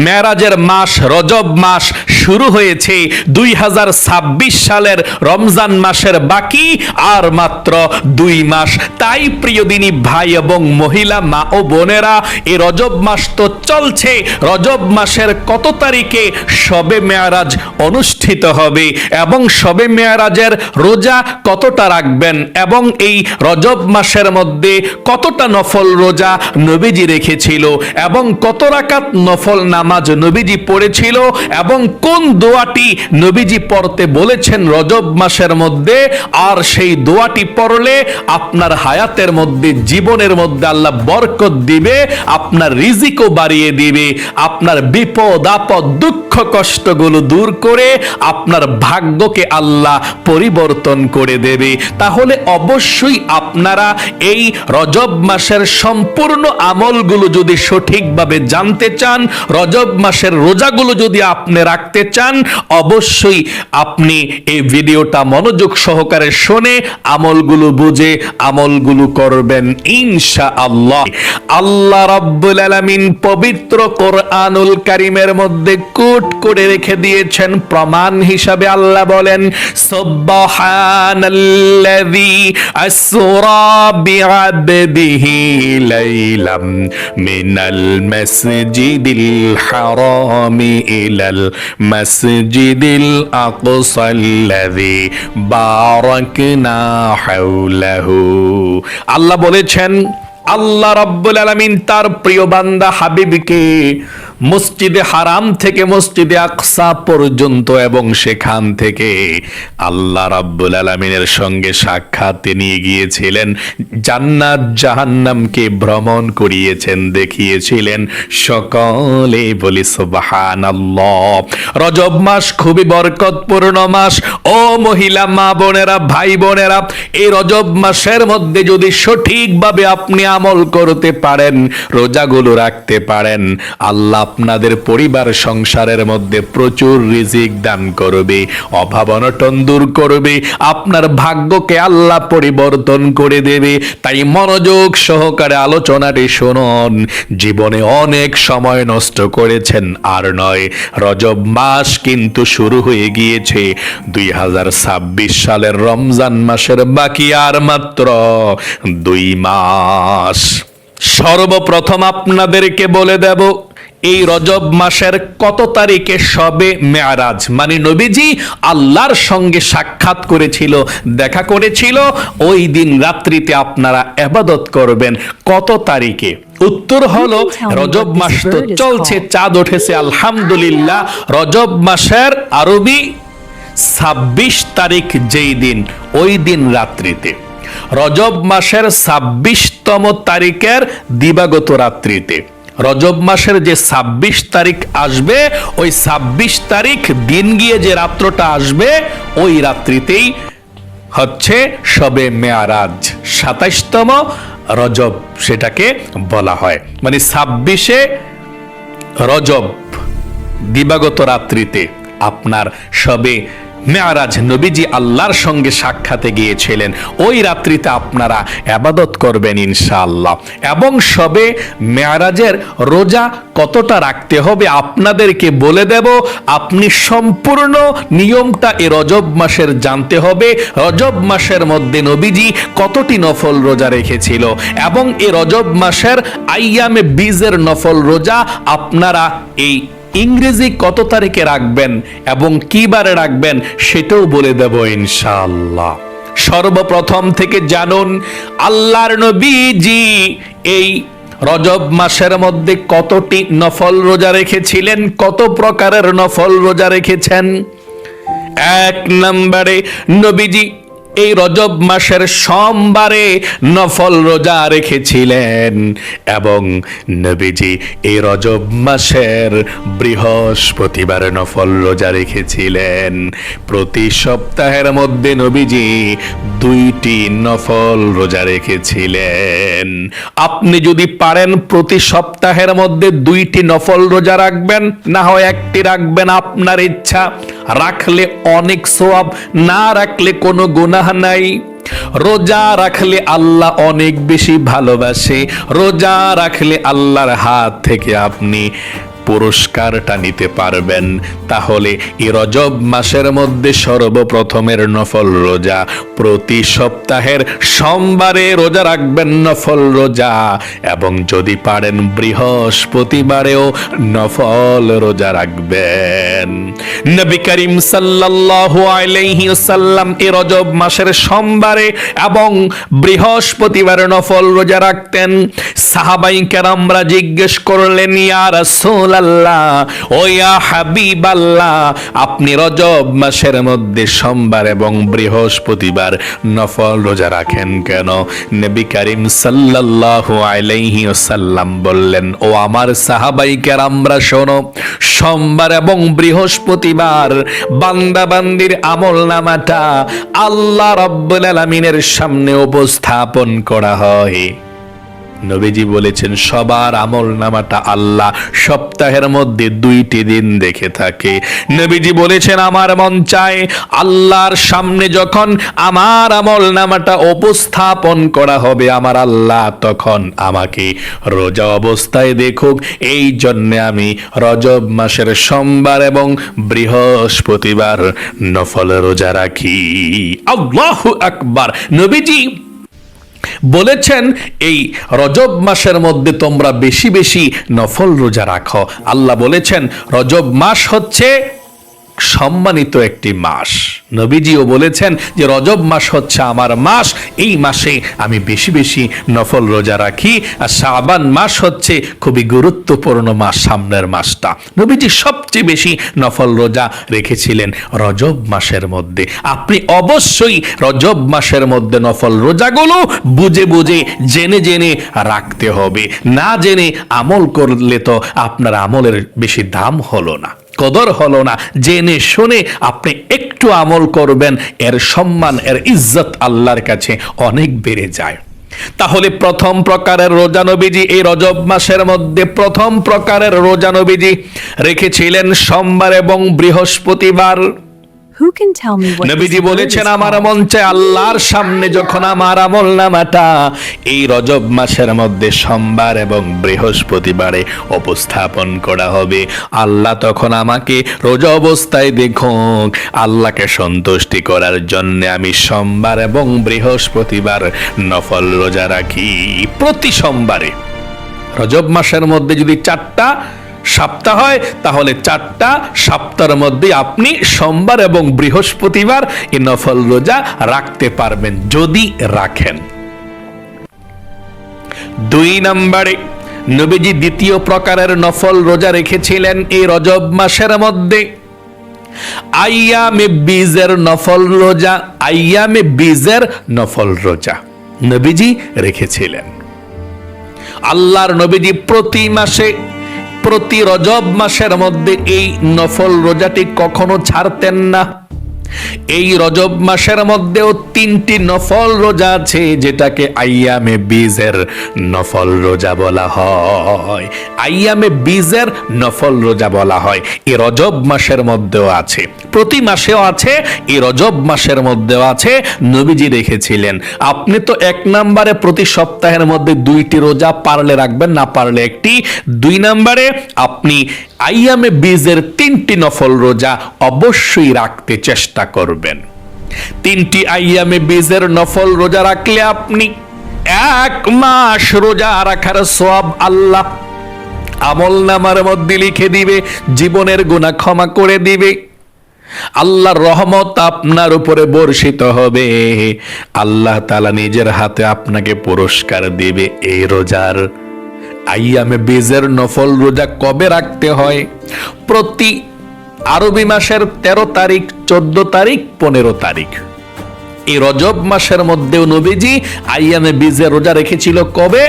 মেরাজের মাস রজব মাস শুরু হয়েছে দুই হাজার ছাব্বিশ সালের রমজান মাসের বাকি, আর মাত্র দুই মাস। তাই প্রিয় দিনী ভাই এবং মহিলা, মা ও বোনেরা, এই রজব মাস তো চলছে। রজব মাসের কত তারিখে সবে মেয়ারাজ অনুষ্ঠিত হবে এবং সবে মেয়ারাজের রোজা কতটা রাখবেন এবং এই রজব মাসের মধ্যে কতটা নফল রোজা নবীজি রেখেছিল এবং কত রাকাত নফল নামাজ নবীজি পড়েছিল এবং কোন দোয়াটি নবীজি পড়তে বলেছেন রজব মাসের মধ্যে? আর সেই দোয়াটি পড়লে আপনার হায়াতের মধ্যে, জীবনের মধ্যে আল্লাহ বরকত দিবে, আপনার রিজিকও বাড়িয়ে দিবে, আপনার বিপদ, আপদ, দুঃখ, কষ্টগুলো দূর করে আপনার ভাগ্যকে আল্লাহ পরিবর্তন করে দেবে। তাহলে অবশ্যই আপনারা এই রজব মাসের সম্পূর্ণ আমলগুলো যদি সঠিকভাবে জানতে চান, রজব মাসের রোজাগুলো যদি আপনি রাখতে চান, অবশ্যই আপনি এই ভিডিওটা মনোযোগ সহকারে শুনে আমলগুলো বুঝে আমলগুলো করবেন ইনশা আল্লাহ আল্লাহ রাব্বুল আলামিন পবিত্র কোরআনুল কারিমের মধ্যে কোট করে রেখে দিয়েছেন। প্রমাণ হিসাবে আল্লাহ বলেন, সুবহানাল্লাযী আসরা বিআবদিহি লাইলাম মিনাল মাসজিদিল হারামি ইলাল মাসজিদিল আকসাল্লাযী বারাকনা হাওলাহু আল্লাহ বলেছেন আল্লাহ রাব্বুল আলামিন তার প্রিয় বান্দা হাবিবকে মসজিদে হারাম থেকে মসজিদে আকসা পর্যন্ত এবং সেখান থেকে আল্লাহ রাব্বুল আলামিনের সঙ্গে সাক্ষাতে নিয়ে গিয়েছিলেন, জান্নাত জাহান্নামকে ভ্রমণ করিয়েছেন, দেখিয়েছিলেন, সকলে বলি সুবহানাল্লাহ। রজব মাস খুবই বরকতপূর্ণ মাস। ও মহিলা, মা বোনেরা, ভাই বোনেরা, এই রজব মাসের মধ্যে যদি সঠিকভাবে আপনি আমল করতে পারেন, রোজাগুলো রাখতে পারেন, আল্লাহ আপনাদের পরিবার সংসারের মধ্যে প্রচুর রিজিক দান করবে, অভাব অনটন দূর করবে, আপনার ভাগ্যকে আল্লাহ পরিবর্তন করে দেবে। তাই মনোযোগ সহকারে আলোচনাটি শুনুন। জীবনে অনেক সময় নষ্ট করেছেন আর নয়, রজব মাস কিন্তু শুরু হয়ে গিয়েছে। দুই হাজার ছাব্বিশ সালের রমজান মাসের বাকি আর মাত্র দুই মাস। সর্বপ্রথম আপনাদেরকে বলে দেব এই রজব মাসের কত তারিখে সবে মেয়ারাজ? মানে নবীজি আল্লাহর সঙ্গে সাক্ষাৎ করেছিল দেখা করেছিল ওই দিন রাত্রিতে আপনারা আবাদত করবেন। কত তারিখে? উত্তর হলো রজব মাস তো চলছে চাঁদ উঠেছে আলহামদুলিল্লাহ। রজব মাসের আরবি ছাব্বিশ তারিখ যেই দিন ওই দিন রাত্রিতে। রজব মাসের ছাব্বিশতম তারিখের দিবাগত রাত্রিতে। রজব মাসের যে ছাব্বিশ তারিখ আসবে, ওই ছাব্বিশ তারিখ দিন গিয়ে যে রাত্রটা আসবে, ওই রাত্রিতেই হচ্ছে সবে মেয়ারাজ। সাতাইশতম রজব সেটাকে বলা হয়। মানে ছাব্বিশে রজব দিবাগত রাত্রিতে আপনার সবে মেয়ারাজ নবীজি আল্লাহর সঙ্গে সাক্ষাতে গিয়েছিলেন। ওই রাত্রিতে আপনারা আবাদত করবেন ইনশাআল্লাহ। এবং সবে মেয়ারাজের রোজা কতটা রাখতে হবে আপনাদেরকে বলে দেব। আপনি সম্পূর্ণ নিয়মটা এ রজব মাসের জানতে হবে। রজব মাসের মধ্যে নবীজি কতটি নফল রোজা রেখেছিল এবং এ রজব মাসের আইয়ামে বীজের নফল রোজা আপনারা এই ইংরেজি কত তারিখে রাখবেন এবং কি বারে রাখবেন সেটাও বলে দেব ইনশাআল্লাহ। সর্বপ্রথম থেকে জানুন, আল্লাহর নবীজি এই রজব মাসের মধ্যে কতটি নফল রোজা রেখেছিলেন, কত প্রকারের নফল রোজা রেখেছেন? এক নম্বরে নবীজি এই রজব মাসের সোমবারে নফল রোজা রেখেছিলেন এবং নবীজি এই রজব মাসের বৃহস্পতিবার নফল রোজা রেখেছিলেন। প্রতি সপ্তাহের মধ্যে নবীজি দুইটি নফল রোজা রেখেছিলেন। আপনি যদি পারেন প্রতি সপ্তাহের মধ্যে দুইটি নফল রোজা রাখবেন, না হয় একটি রাখবেন, আপনার ইচ্ছা। রাখলে অনেক সোয়াব না রাখলে কোনো গুনাহ নাই। রোজা রাখলে আল্লাহ অনেক বেশি ভালোবাসে। রোজা রাখলে আল্লাহর হাত থেকে আপনি পুরস্কারটা নিতে পারবেন। তাহলে এই রজব মাসের মধ্যে সর্বপ্রথমের নফল রোজা, প্রতি সপ্তাহের সোমবারে রোজা রাখবেন নফল রোজা এবং যদি পারেন বৃহস্পতিবারেও নফল রোজা রাখবেন। নবী করিম সাল্লাল্লাহু আলাইহি এই রজব মাসের সোমবারে এবং বৃহস্পতিবারে নফল রোজা রাখতেন। সাহাবাই কেরামরা জিজ্ঞেস করলেন, ইয়া রাসূলুল্লাহ ও ইয়া হাবিবাল্লাহ, আপনি রজব মাসের মধ্যে সোমবার এবং বৃহস্পতিবার নফল রোজা রাখেন কেন? নবী করিম সাল্লাল্লাহু আলাইহি ওয়াসাল্লাম বললেন, ও আমার সাহাবাই কেরামরা, শোনো, সোমবার এবং বৃহস্পতিবার বান্দা বান্দির আমল নামাটা আল্লাহ রব্বুল আলামিনের সামনে উপস্থাপন করা হয়। নবীজি বলেছেন, সবার আমল নামাটা আল্লাহ সপ্তাহের মধ্যে দুইটি দিন দেখে থাকে। নবীজি বলেছেন, আমার মন চায় আল্লাহর সামনে যখন আমার আমল নামাটা উপস্থাপন করা হবে, আমার আল্লাহ তখন আমাকে রোজা অবস্থায় দেখুক। এই জন্যে আমি রজব মাসের সোমবার এবং বৃহস্পতিবার নফল রোজা রাখি। আল্লাহ আকবার। নবীজি বলেছেন, এই রজব মাসের মধ্যে তোমরা বেশি বেশি নফল রোজা রাখো। আল্লাহ বলেছেন, রজব মাস হচ্ছে সম্মানিত একটি মাস। নবীজিও বলেছেন যে, রজব মাস হচ্ছে আমার মাস, এই মাসে আমি বেশি বেশি নফল রোজা রাখি, আর শাবান মাস হচ্ছে খুবই গুরুত্বপূর্ণ মাস, সামনের মাসটা। নবীজি সবচেয়ে বেশি নফল রোজা রেখেছিলেন রজব মাসের মধ্যে। আপনি অবশ্যই রজব মাসের মধ্যে নফল রোজাগুলো বুঝে বুঝে, জেনে জেনে রাখতে হবে। না জেনে আমল করলে তো আপনার আমলের বেশি দাম হলো না। কদর হলো না। জেনে শুনে আপনি একটু আমল করবেন, এর সম্মান, এর ইজ্জত আল্লাহর কাছে অনেক বেড়ে যায়। তাহলে প্রথম প্রকারের রোজানবীজি এই রজব মাসের মধ্যে প্রথম প্রকারের রোজানবীজি রেখেছিলেন সোমবার এবং বৃহস্পতিবার। নবীজি বলেছেন আমার? মঞ্চে আল্লাহর সামনে যখন আমার আমল নামাটা এই রজব মাসের মধ্যে সোমবার এবং বৃহস্পতিবারে উপস্থাপন করা হবে আল্লাহ তখন আমাকে রোজা অবস্থায় দেখুক আল্লাহকে সন্তুষ্টি করার জন্য আমি সোমবার এবং বৃহস্পতিবার নফল রোজা রাখি প্রতি সোমবারে রজব মাসের মধ্যে যদি চারটা সপ্তাহ হয় তাহলে চারটা সপ্তাহের মধ্যে আপনি সোমবার এবং বৃহস্পতিবার এই নফল রোজা রাখতে পারবেন, যদি রাখেন। দুই নম্বরে, নবীজি দ্বিতীয় প্রকারের নফল রোজা রেখেছিলেন এই রজব মাসের মধ্যে। আইয়ামে বীজের নফল রোজা, আইয়ামে বীজের নফল রোজা নবীজি রেখেছিলেন। আল্লাহর নবীজি প্রতি মাসে প্রতি রজব মাসের মধ্যে এই নফল রোজাটি কখনো ছাড়তেন না। এই রজব মাসের মধ্যেও তিনটি নফল রোজা আছে, যেটাকে আইয়ামে বীজের নফল রোজা বলা হয়। আইয়ামে বীজের নফল রোজা বলা হয়। এই রজব মাসের মধ্যেও আছে। প্রতি মাসেও আছে, এই রজব মাসের মধ্যেও আছে। নবীজি রেখেছিলেন, আপনি তো এক নম্বরে প্রতি সপ্তাহের মধ্যে দুইটি রোজা পারলে রাখবেন, না পারলে একটি। দুই নম্বরে আপনি আইয়ামে বীজের তিনটি নফল রোজা অবশ্যই রাখতে চেষ্টা করবেন। তিনটি আইয়ামে বীজের নফল রোজা রাখলে আপনি এক মাস রোজা রাখার সব আল্লাহ আমল নামার মধ্যে লিখে দিবে, জীবনের গুণা ক্ষমা করে দিবে। আল্লাহর রহমত আপনার উপরে বর্ষিত হবে। আল্লাহ তালা নিজের হাতে আপনাকে পুরস্কার দিবে এই রোজার আইয়ামে বীজের নফল রোজা কবে রাখতে হয়? প্রতি আরবি মাসের ১৩ তারিখ, চোদ্দ তারিখ, পনেরো তারিখ। এই রজব মাসের মধ্যেও নবীজি আইয়ামে বীজের রোজা রেখেছিল কবে?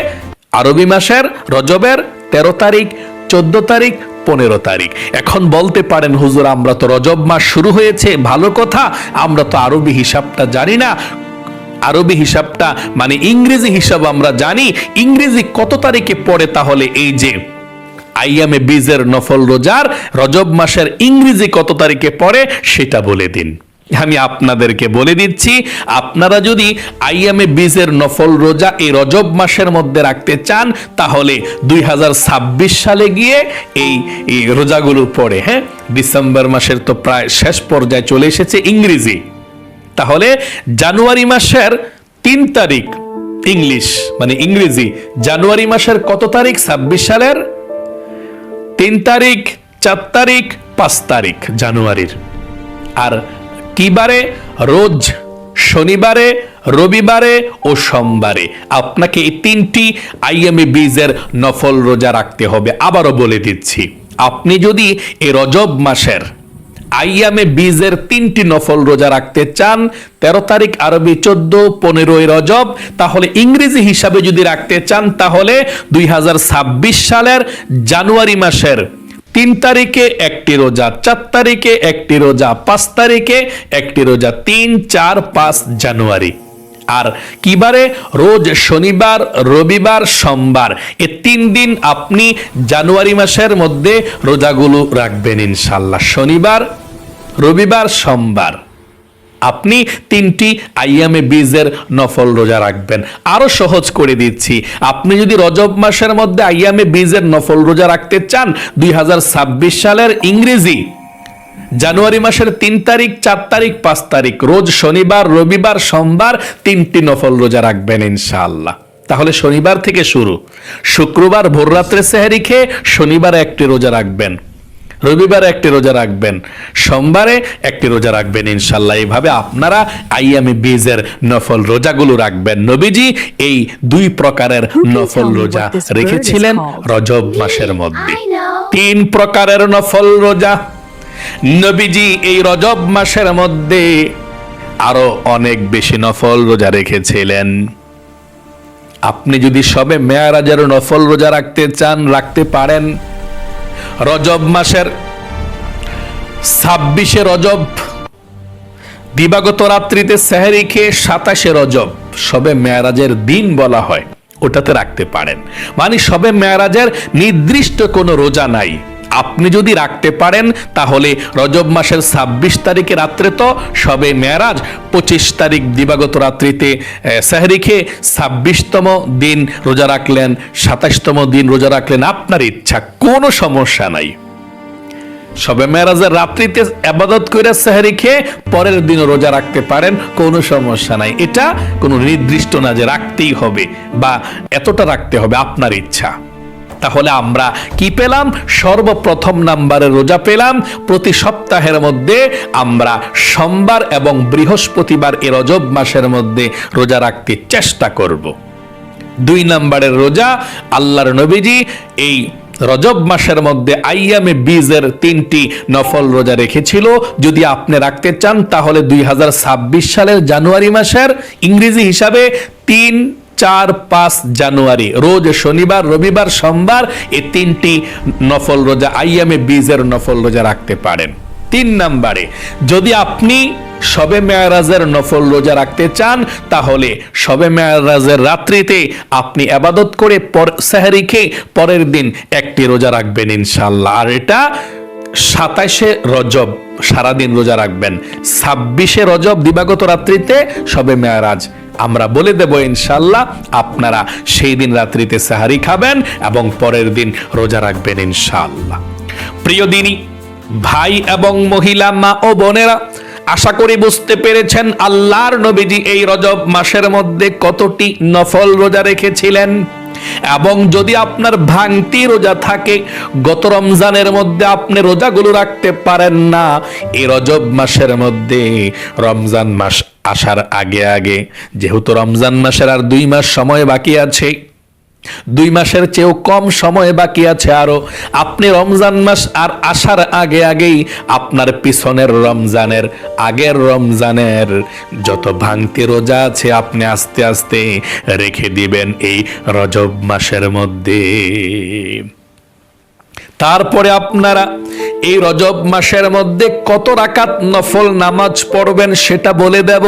আরবি মাসের রজবের ১৩ তারিখ, চোদ্দ তারিখ, পনেরো তারিখ। এখন বলতে পারেন, হুজুর, আমরা তো রজব মাস শুরু হয়েছে, ভালো কথা। আমরা তো আরবি হিসাবটা জানি না। আরবি হিসাবটা মানে ইংরেজি হিসাব আমরা জানি। ইংরেজি কত তারিখে পড়ে তাহলে এই যে, আইয়ামে বীজের নফল রোজার, রজব মাসের ইংরেজি কত তারিখে পড়ে সেটা বলে দিন। আমি আপনাদেরকে বলে দিচ্ছি, আপনারা যদি আইএমএ বীজের নফল রোজা এই রজব মাসের মধ্যে রাখতে চান, তাহলে দুই হাজার ছাব্বিশ সালে গিয়ে এই এই রোজাগুলো পড়ে হ্যাঁ? ডিসেম্বর মাসের তো প্রায় শেষ পর্যায়ে চলে এসেছে ইংরেজি। তাহলে জানুয়ারি মাসের তিন তারিখ ইংলিশ মানে ইংরেজি। জানুয়ারি মাসের কত তারিখ? ছাব্বিশ সালের। তিন তারিখ, চার তারিখ, পাঁচ তারিখ জানুয়ারির। আর কি বারে? রোজ শনিবারে, রবিবারে ও সোমবারে। আপনাকে এই তিনটি আইএমএ বীজের নফল রোজা রাখতে হবে। আবারও বলে দিচ্ছি, আপনি যদি এই রজব মাসের আইয়ামে বীজের তিনটি নফল রোজা রাখতে চান, তেরো তারিখ আরবি, চোদ্দ, পনেরোই রজব। তাহলে ইংরেজি হিসাবে যদি রাখতে চান, তাহলে দুই হাজার ছাব্বিশ সালের জানুয়ারি মাসের তিন তারিখে একটি রোজা, চার তারিখে একটি রোজা, পাঁচ তারিখে একটি রোজা, তিন, চার, পাঁচ জানুয়ারি। আর কিবারে রোজ শনিবার, রবিবার, সোমবার। এ তিন দিন আপনি জানুয়ারি মাসের মধ্যে রোজাগুলো রাখবেন ইনশাল্লাহ। শনিবার রবিবার সোমবার। আপনি তিনটি আইয়ামে বীজের নফল রোজা রাখবেন। আরও সহজ করে দিচ্ছি। আপনি যদি রজব মাসের মধ্যে আইয়ামে বীজের নফল রোজা রাখতে চান, দুই হাজার ছাব্বিশ সালের ইংরেজি। জানুয়ারি মাসের তিন তারিখ, চার তারিখ, পাঁচ তারিখ, রোজ শনিবার, রবিবার, সোমবার তিনটি নফল রোজা রাখবেন ইনশাআল্লাহ। তাহলে শনিবার থেকে শুরু। শুক্রবার ভোররাত্রে সেহারি খেয়ে শনিবার একটি রোজা রাখবেন। রবিবারে একটি রোজা রাখবেন সোমবারে একটি রোজা রাখবেন ইনশাল্লাহ এইভাবে আপনারা আইয়ামি বীজের নফল রোজাগুলো রাখবেন। নবীজি এই দুই প্রকারের নফল রোজা রেখেছিলেন রজব মাসের মধ্যে। তিন প্রকারের নফল রোজা। নবীজি এই রজব মাসের মধ্যে আরও অনেক বেশি নফল রোজা রেখেছিলেন। আপনি যদি সবে মেয়ারাজের নফল রোজা রাখতে চান রাখতে পারেন। রজব মাসের ছাব্বিশে রজব, দিবাগত রাত্রিতে সেহারি খেয়ে সাতাশে রজব, সবে মেয়ারাজের দিন বলা হয়, ওটাতে রাখতে পারেন। মানে সবে মেয়ারাজের নির্দিষ্ট কোনো রোজা নাই। আপনি যদি রাখতে পারেন, তাহলে রজব মাসের ছাব্বিশ তারিখে রাত্রে তো সবে মেয়ারাজ, পঁচিশ তারিখ দিবাগত রাত্রিতে সেহরি খেয়ে ছাব্বিশতম দিন রোজা রাখলেন, সাতাশতম দিন রোজা রাখলেন, আপনার ইচ্ছা কোনো সমস্যা নাই। সবে মেরাজের রাত্রিতে আবাদত করে সেহারি খেয়ে পরের দিন রোজা রাখতে পারেন, কোনো সমস্যা নাই। এটা কোনো নির্দিষ্ট না যে রাখতেই হবে বা এতটা রাখতে হবে, আপনার ইচ্ছা। তাহলে আমরা কি পেলাম? সর্বপ্রথম নাম্বারে রোজা পেলাম। প্রতি সপ্তাহের মধ্যে আমরা সোমবার এবং বৃহস্পতিবার এ রজব মাসের মধ্যে রোজা রাখতে চেষ্টা করব। দুই নাম্বারের রোজা, আল্লাহর নবীজি এই রজব মাসের মধ্যে আইয়ামে বীজের তিনটি নফল রোজা রেখেছিল। যদি আপনি রাখতে চান, তাহলে দুই হাজার ছাব্বিশ সালের জানুয়ারি মাসের ইংরেজি হিসাবে তিন চার পাঁচ জানুয়ারি, রোজ শনিবার, রবিবার, সোমবার এই তিনটি নফল রোজা, আইয়ামে বীজের নফল রোজা রাখতে পারেন। তিন নম্বরে, যদি আপনি সবে মেয়ারাজের নফল রোজা রাখতে চান, তাহলে সবে মেয়ারাজের রাত্রিতে আপনি আবাদত করে সেহারি খেয়ে পরের দিন একটি রোজা রাখবেন ইনশাল্লাহ আর এটা সাতাশে রজব সারাদিন রোজা রাখবেন। ছাব্বিশে রজব দিবাগত রাত্রিতে সবে মেয়ারাজ আমরা বলে দেব ইনশাল্লাহ, আপনারা সেই দিন রাত্রিতে সাহারি খাবেন এবং পরের দিন রোজা রাখবেন ইনশাল্লাহ। প্রিয় দিনী, ভাই এবং মহিলা, মা ও বোনেরা, আশা করি বুঝতে পেরেছেন আল্লাহর নবীজি এই রজব মাসের মধ্যে কতটি নফল রোজা রেখেছিলেন। এবং যদি আপনার ভাঙতি রোজা থাকে, গত রমজানের মধ্যে আপনি রোজাগুলো রাখতে পারেন না। এই রজব মাসের মধ্যে, রমজান মাস আসার আগে আগে, যেহেতু রমজান মাসের আর দুই মাস সময় বাকি আছে দুই মাসের চেয়েও কম সময় বাকি আছে আরও। আপনি রমজান মাস আর আসার আগে আগেই আপনার পিছনের রমজানের, আগের রমজানের যত ভাঙতি রোজা আছে আপনি আস্তে আস্তে রেখে দিবেন এই রজব মাসের মধ্যে। তারপরে আপনারা এই রজব মাসের মধ্যে কত রাকাত নফল নামাজ পড়বেন সেটা বলে দেব।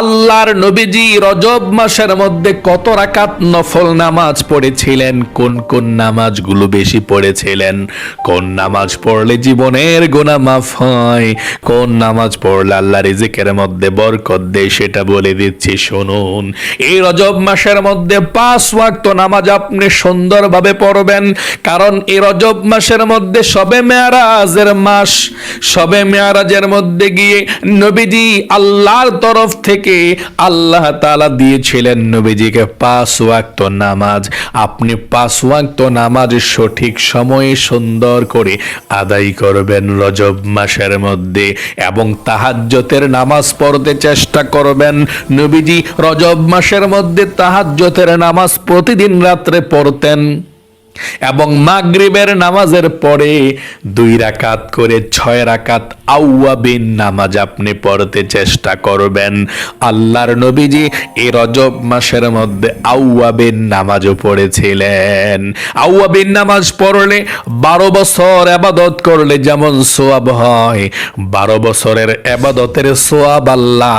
আল্লাহর নবীজি রজব মাসের মধ্যে কত রাকাত নফল নামাজ পড়েছিলেন? কোন কোন নামাজগুলো বেশি পড়েছিলেন? কোন নামাজ পড়লে জীবনের গোনা মাফ হয়? কোন নামাজ পড়লে আল্লাহ রিজিকের মধ্যে বরকত দেয় সেটা বলে দিচ্ছি, শুনুন। এই রজব মাসের মধ্যে পাঁচ ওয়াক্ত নামাজ আপনি সুন্দরভাবে পড়বেন, কারণ এই রজব মাসের মধ্যে, সবে মেয়ারাজের মাস। সবে মেয়ারাজের মধ্যে গিয়ে নবীজি আল্লাহর তরফ থেকে আল্লাহ তালা দিয়েছিলেন নবীজিকে পাঁচ ওয়াক্ত নামাজ। আপনি পাঁচ ওয়াক্ত নামাজ সঠিক সময়ে সুন্দর করে আদায় করবেন রজব মাসের মধ্যে এবং তাহাজ্জতের নামাজ পড়তে চেষ্টা করবেন। নবীজি রজব মাসের মধ্যে তাহাজ্জতের নামাজ প্রতিদিন রাত্রে পড়তেন। এবং মাগরিবের নামাজের পরে দুই রাকাত করে ছয় রাকাত আউয়াবিন নামাজ আপনি পড়তে চেষ্টা করবেন। আল্লাহর নবীজি এই রজব মাসের মধ্যে আউয়াবিন নামাজও পড়েছিলেন। আউয়াবিন নামাজ পড়লে বারো বছর আবাদত করলে যেমন সোয়াব হয়, বারো বছরের আবাদতের সোয়াব আল্লাহ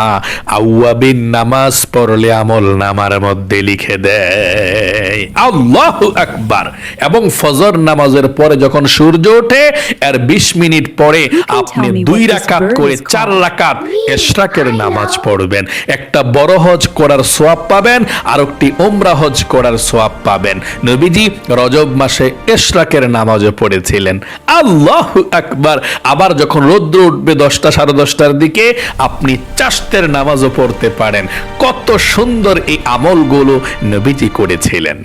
আউয়াবিন নামাজ পড়লে আমল নামার মধ্যে লিখে দেয়। আল্লাহ আকবার। এবং ফজর নামাজের পরে যখন সূর্য ওঠে এর বিশ মিনিট পরে আপনি দুই রাকাত করে চার রাকাত এশরাকের নামাজ পড়বেন। একটা বড় হজ করার সোয়াব পাবেন আর একটি ওমরা হজ করার সোয়াব পাবেন। নবীজি রজব মাসে এশরাকের নামাজও পড়েছিলেন। আল্লাহ আকবার! আবার যখন রৌদ্র উঠবে দশটা সাড়ে দশটার দিকে আপনি চাষতের নামাজও পড়তে পারেন। কত সুন্দর এই আমলগুলো নবীজি করেছিলেন।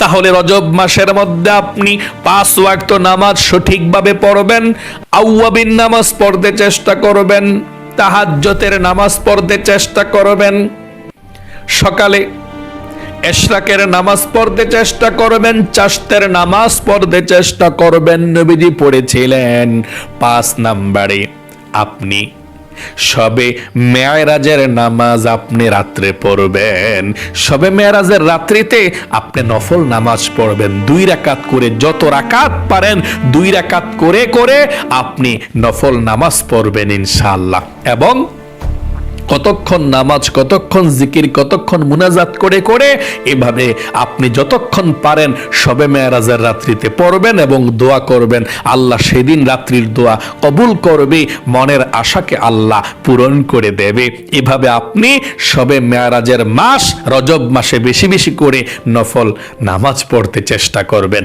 তাহলে রজব মাসের মধ্যে আপনি পাঁচ ওয়াক্ত নামাজ সঠিকভাবে পড়বেন, আউয়াবিন নামাজ পড়তে চেষ্টা করবেন তাহাজ্জতের নামাজ পড়তে চেষ্টা করবেন, সকালে এশরাকের নামাজ পড়তে চেষ্টা করবেন চাষতের নামাজ পড়তে চেষ্টা করবেন, নবীজি পড়েছিলেন পাঁচ নাম্বারে। আপনি সবে মেয়ারাজের নামাজ আপনি রাত্রে পড়বেন। সবে মেয়ারাজের রাত্রিতে আপনি নফল নামাজ পড়বেন। দুই রাকাত করে যত রাকাত পারেন, দুই রাকাত করে করে আপনি নফল নামাজ পড়বেন ইনশাআল্লাহ। এবং কতক্ষণ নামাজ, কতক্ষণ জিকির, কতক্ষণ মুনাজাত করে করে এভাবে আপনি যতক্ষণ পারেন সবে মেয়ারাজের রাত্রিতে পড়বেন এবং দোয়া করবেন। আল্লাহ সেদিন রাত্রির দোয়া কবুল করবে, মনের আশাকে আল্লাহ পূরণ করে দেবে। এভাবে আপনি সবে মেয়ারাজের মাস, রজব মাসে বেশি বেশি করে নফল নামাজ পড়তে চেষ্টা করবেন।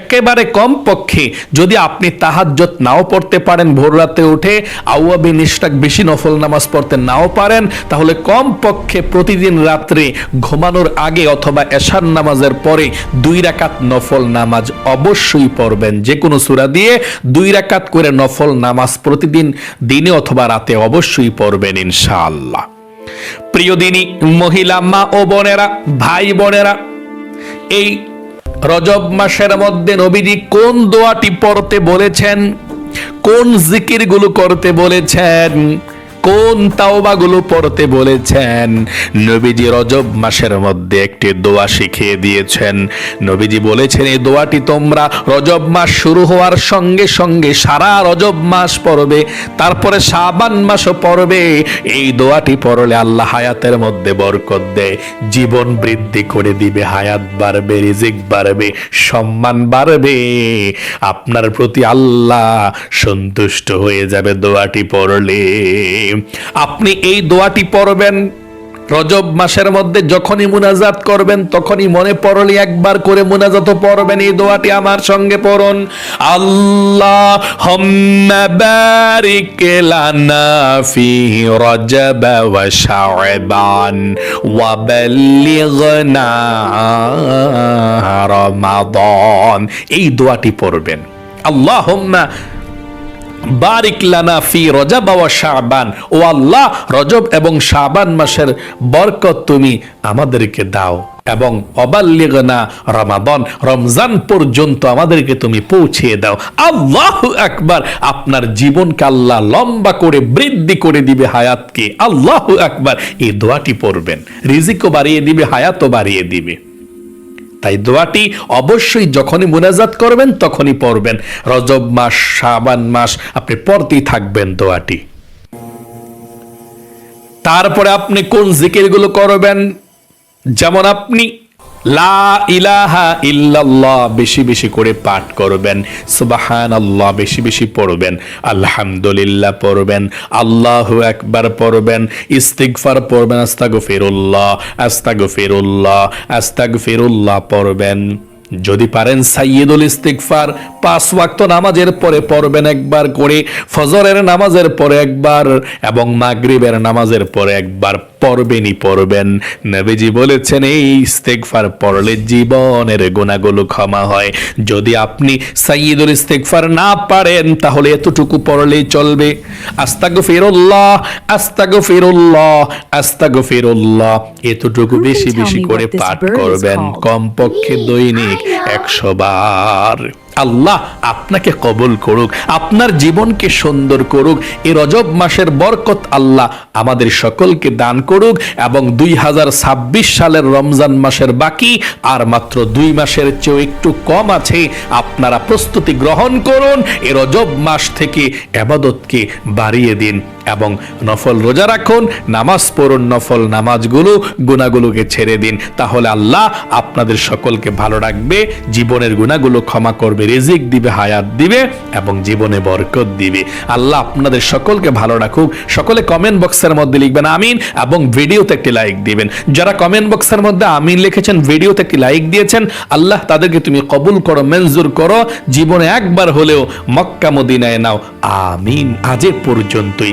একেবারে কম পক্ষে যদি আপনি তাহাজ্জত নাও পড়তে পারেন ভোর রাতে উঠে, আউয়াবি নিষ্ঠাক বেশি নফল নামাজ পড়তে নাও পারেন, তাহলে কম পক্ষে প্রতিদিন রাত্রে ঘুমানোর আগে অথবা এশার নামাজের পরে দুই রাকাত নফল নামাজ অবশ্যই পড়বেন। যে কোনো সূরা দিয়ে দুই রাকাত করে নফল নামাজ প্রতিদিন, দিনে অথবা রাতে অবশ্যই পড়বেন ইনশাআল্লাহ। প্রিয় দিনী, মহিলা মা ও বোনেরা, ভাই বোনেরা, এই রজব মাসের মধ্যে নবীজি কোন দোয়াটি পড়তে বলেছেন? কোন জিকিরগুলো করতে বলেছেন? কোন তাওবাগুলো পড়তে বলেছেন? নবীজি রজব মাসের মধ্যে একটি দোয়া শিখিয়ে দিয়েছেন। নবীজি বলেছেন এই দোয়াটি তোমরা রজব মাস শুরু হওয়ার সঙ্গে সঙ্গে সারা রজব মাস পড়বে, তারপরে শাবান মাসও পড়বে। এই দোয়াটি পড়লে আল্লাহ হায়াতের মধ্যে বরকত দেয়। জীবন বৃদ্ধি করে দিবে, হায়াত বাড়বে, রিজিক বাড়বে, সম্মান বাড়বে। আপনার প্রতি আল্লাহ সন্তুষ্ট হয়ে যাবে দোয়াটি পড়লে। আপনি এই দোয়াটি পড়বেন, রজব মাসের মধ্যে যখনই মুনাজাত করবেন, তখনই মনে পড়লে একবার করে মুনাজাত পড়বেন। এই দোয়াটি আমার সঙ্গে পড়ুন। আল্লাহ বারিক লানা ফি রজব ওয়া শাবান ওয়া বাল্লিগনা রমাদান। এই দোয়াটি পড়বেন। আল্লাহুম্মা বারিক লানা ফি শাবান। ও আল্লাহ, রজব এবং শাবান মাসের বরকত তুমি আমাদেরকে দাও। এবং অবাল্যগনা রমাদন, রমজান পর্যন্ত আমাদেরকে তুমি পৌঁছিয়ে দাও। আল্লাহ একবার আপনার জীবনকে আল্লাহ লম্বা করে, বৃদ্ধি করে দিবে হায়াতকে। আল্লাহ একবার এই দোয়াটি পড়বেন। রিজিকও বাড়িয়ে দিবে, হায়াতও বাড়িয়ে দিবে। তাই দোয়াটি অবশ্যই যখনই মোনাজাত করবেন, তখনই পড়বেন। রজব মাস, শাবান মাস, আপনি পড়তেই থাকবেন দোয়াটি। তারপরে আপনি কোন জিকিরগুলো করবেন? যেমন আপনি লা ইলাহা ইল্লাল্লাহ বেশি বেশি করে পাঠ করবেন সুবাহান আল্লাহ বেশি বেশি পড়বেন, আলহামদুলিল্লাহ পড়বেন, আল্লাহ একবার পড়বেন ইস্তিকফার পড়বেন আস্তাগো ফেরুল্লাহ আস্তাগো ফেরুল্লাহ আস্তাগ ফেরুল্লাহ পড়বেন। যদি পারেন সাইয়দুল ইস্তিগফার পাঁচ ওয়াক্ত নামাজের পরে পড়বেন একবার করে ফজরের নামাজের পরে একবার এবং মাগরিবের নামাজের পরে একবার পড়বেনই পড়বেন। নবীজি বলেছেন এই ইস্তেগফার পড়লে জীবনের গুণাগুলো ক্ষমা হয়। যদি আপনি সাইয়দুল ইস্তেগফার না পারেন তাহলে এতটুকু পড়লেই চলবে। আস্তাগফিরুল্লাহ আস্তাগফিরুল্লাহ আস্তাগফিরুল্লাহ। এতটুকু Who এতটুকু বেশি বেশি করে পাঠ করবেন। কমপক্ষে দৈনিক একশো বার আল্লাহ আপনাকে কবুল করুক, আপনার জীবনকে সুন্দর করুক, এই রজব মাসের বরকত আল্লাহ আমাদের সকলকে দান করুক এবং দুই হাজার ছাব্বিশ সালের রমজান মাসের বাকি আর মাত্র দুই মাসের চেয়েও একটু কম আছে, আপনারা প্রস্তুতি গ্রহণ করুন এ রজব মাস থেকে আবাদতকে বাড়িয়ে দিন। এবং নফল রোজা রাখুন, নামাজ পড়ুন, নফল নামাজগুলো, গুণাগুলোকে ছেড়ে দিন। তাহলে আল্লাহ আপনাদের সকলকে ভালো রাখবে, জীবনের গুণাগুলো ক্ষমা করবে, রিজিক দিবে, হায়াত দিবে এবং জীবনে বরকত দিবে। আল্লাহ আপনাদের সকলকে ভালো রাখুক। সকলে কমেন্ট বক্সের মধ্যে লিখবেন আমিন এবং ভিডিওতে একটি লাইক দিবেন। যারা কমেন্ট বক্সের মধ্যে আমিন লিখেছেন, ভিডিওতে একটি লাইক দিয়েছেন, আল্লাহ তাদেরকে তুমি কবুল করো, মঞ্জুর করো। জীবনে একবার হলেও মক্কা মদিনায় নাও। আমিন। আজ পর্যন্তই।